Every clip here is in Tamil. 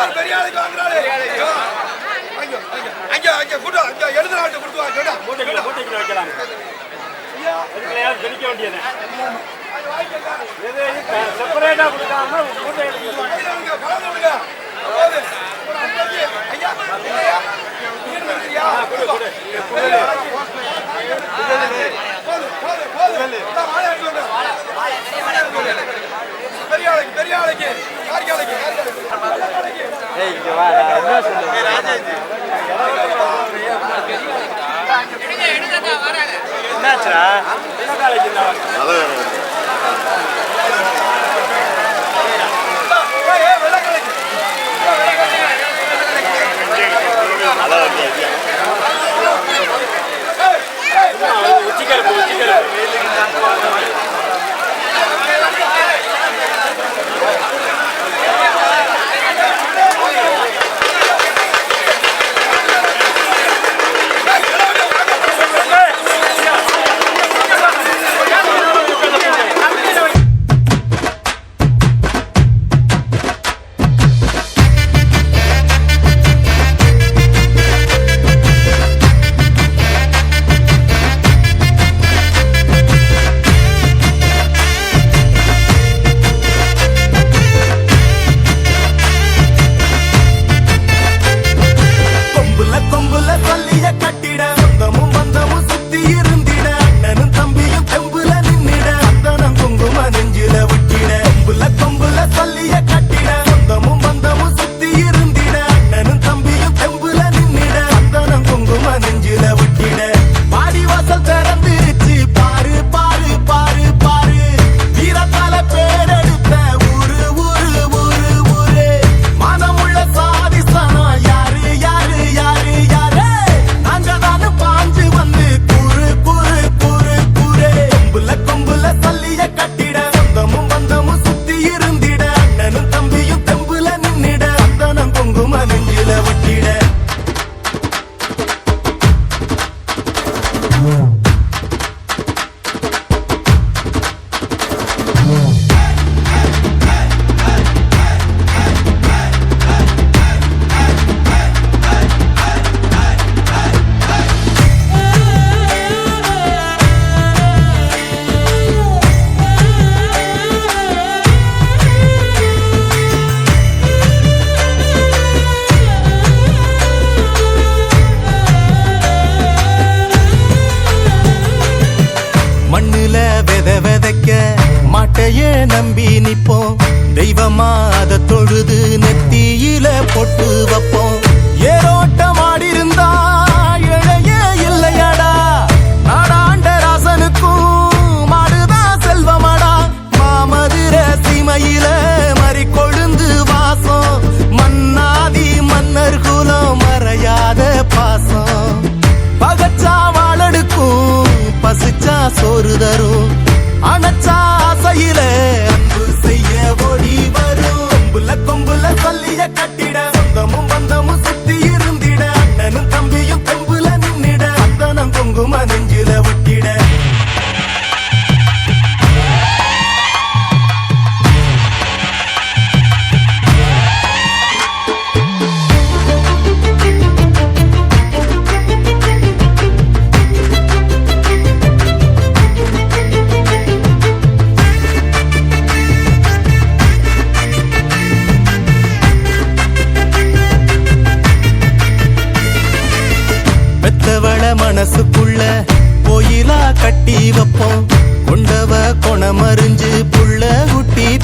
அவர் பெரிய ஆளுக்கு வாங்குறாரு. அங்கே அங்கே கூட்டம் அங்கே எழுதுற ஆட்டு கொடுத்து வாங்க கேட்டா? மூட்டைக்குள்ள மூட்டைக்குள்ள வைக்கலாம். ஜெனிக்க வேண்டியது. செப்பரேட்டா கொடுக்காம மூட்டை என்னாச்சுடா காலேஜ்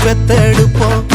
பெத்தெடுப்போம்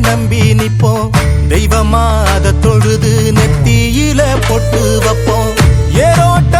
நம்பி நிப்போம் தெய்வமா அதை தொழுது நெத்தியில பொட்டு வைப்போம். ஏரோட்ட